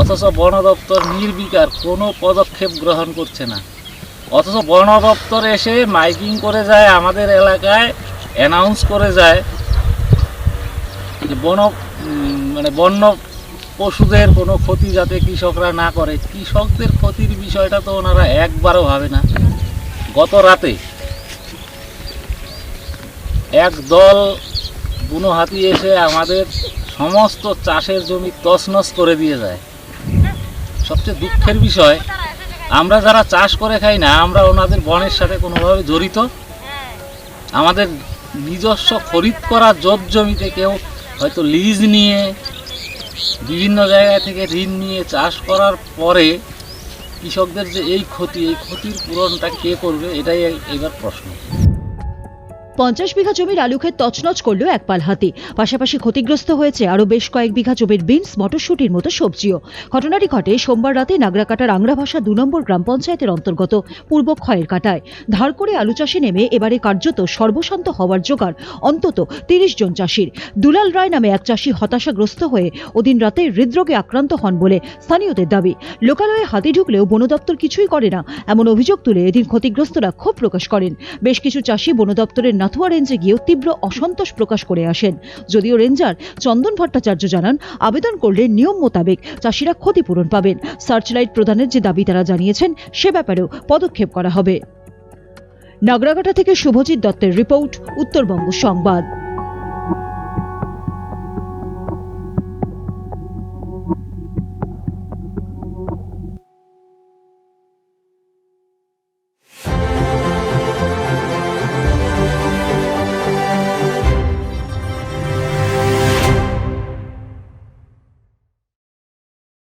অথচ বন দপ্তর নির্বিকার কোনো পদক্ষেপ গ্রহণ করছে না। অথচ বন দপ্তর এসে মাইকিং করে যায় আমাদের এলাকায় অ্যানাউন্স করে যায় যে বন মানে বন্য পশুদের কোনো ক্ষতি যাতে কৃষকরা না করে। কৃষকদের ক্ষতির বিষয়টা তো ওনারা একবারও ভাবে না। গত রাতে এক দল বুনো হাতি এসে আমাদের সমস্ত চাষের জমি তছনছ করে দিয়ে যায়। সবচেয়ে দুঃখের বিষয়, আমরা যারা চাষ করে খাই না, আমরা ওনাদের বনের সাথে কোনোভাবে জড়িত। আমাদের নিজস্ব খরিদ করা জোট জমিতে কেউ হয়তো লিজ নিয়ে, বিভিন্ন জায়গা থেকে ঋণ নিয়ে চাষ করার পরে কৃষকদের যে এই ক্ষতি, এই ক্ষতির পূরণটা কে করবে, এটাই এবার প্রশ্ন। পঞ্চাশ বিঘা জমির আলু ক্ষেত তছনছ করল এক পাল হাতি। পাশাপাশি ক্ষতিগ্রস্ত হয়েছে আরও বেশ কয়েক বিঘা জমির বিনস, মটরশুটির মতো সবজিও। ঘটনাটি ঘটে সোমবার রাতে নাগরাকাটার আংরাভাষা দু নম্বর গ্রাম পঞ্চায়েতের অন্তর্গত পূর্ব ক্ষয়ের কাটায়। ধার করে আলু চাষে নেমে এবারে কার্যত সর্বশান্ত হওয়ার জোগাড় অন্তত তিরিশ জন চাষির। দুলাল রায় নামে এক চাষি হতাশাগ্রস্ত হয়ে ওদিন রাতে হৃদরোগে আক্রান্ত হন বলে স্থানীয়দের দাবি। লোকালয়ে হাতি ঢুকলেও বন দপ্তর কিছুই করে না, এমন অভিযোগ তুলে এদিন ক্ষতিগ্রস্তরা ক্ষোভ প্রকাশ করেন। বেশ কিছু চাষি বন দপ্তরের নাথুয়া রেঞ্জে গিয়েও তীব্র অসন্তোষ প্রকাশ করে আসেন। যদিও রেঞ্জার চন্দন ভট্টাচার্য জানান, আবেদন করলে নিয়ম মোতাবেক চাষিরা ক্ষতিপূরণ পাবেন। সার্চলাইট প্রদানের যে দাবি তারা জানিয়েছেন, সে ব্যাপারেও পদক্ষেপ করা হবে। নগরাঘাটা থেকে শুভজিৎ দত্তের রিপোর্ট, উত্তরবঙ্গ সংবাদ।